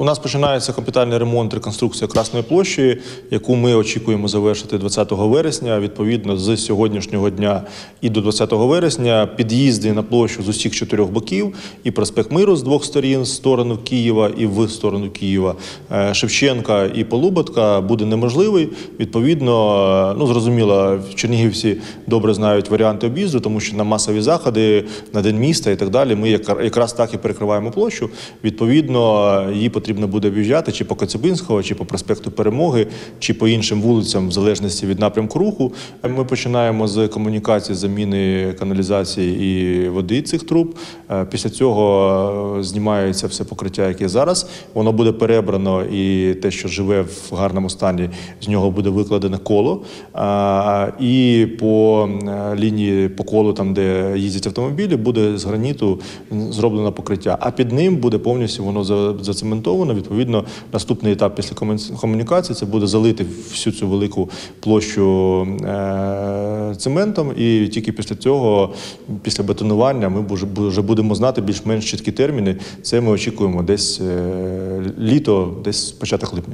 У нас починається капітальний ремонт реконструкція Красної площі, яку ми очікуємо завершити 20 вересня. Відповідно, з сьогоднішнього дня і до 20 вересня під'їзди на площу з усіх чотирьох боків і проспект Миру з двох сторін, з сторону Києва і в сторону Києва, е, Шевченка і Полуботка буде неможливий. Відповідно, е, ну зрозуміло, чернігівці добре знають варіанти об'їзду, тому що на масові заходи, на день міста і так далі. Ми якраз так і перекриваємо площу. Відповідно, е, її потрібно буде об'їжджати чи по Коцюбинського, чи по проспекту Перемоги, чи по іншим вулицям, в залежності від напрямку руху. Ми починаємо з комунікації заміни каналізації і води цих труб. Е, Після цього е, знімається все покриття, яке зараз. Воно буде перебрано, і те, що живе в гарному стані, з нього буде викладене коло. І по е, лінії по колу, там де їздять автомобілі, буде з граніту зроблено покриття. А під ним буде повністю воно за- зацементовано. Відповідно, наступний етап після комун- комунікації це буде залити всю цю велику площу е, цементом. І тільки після цього, після бетонування, ми вже будемо знати більш-менш чіткі терміни. Це ми очікуємо десь е, літо, десь початок липня.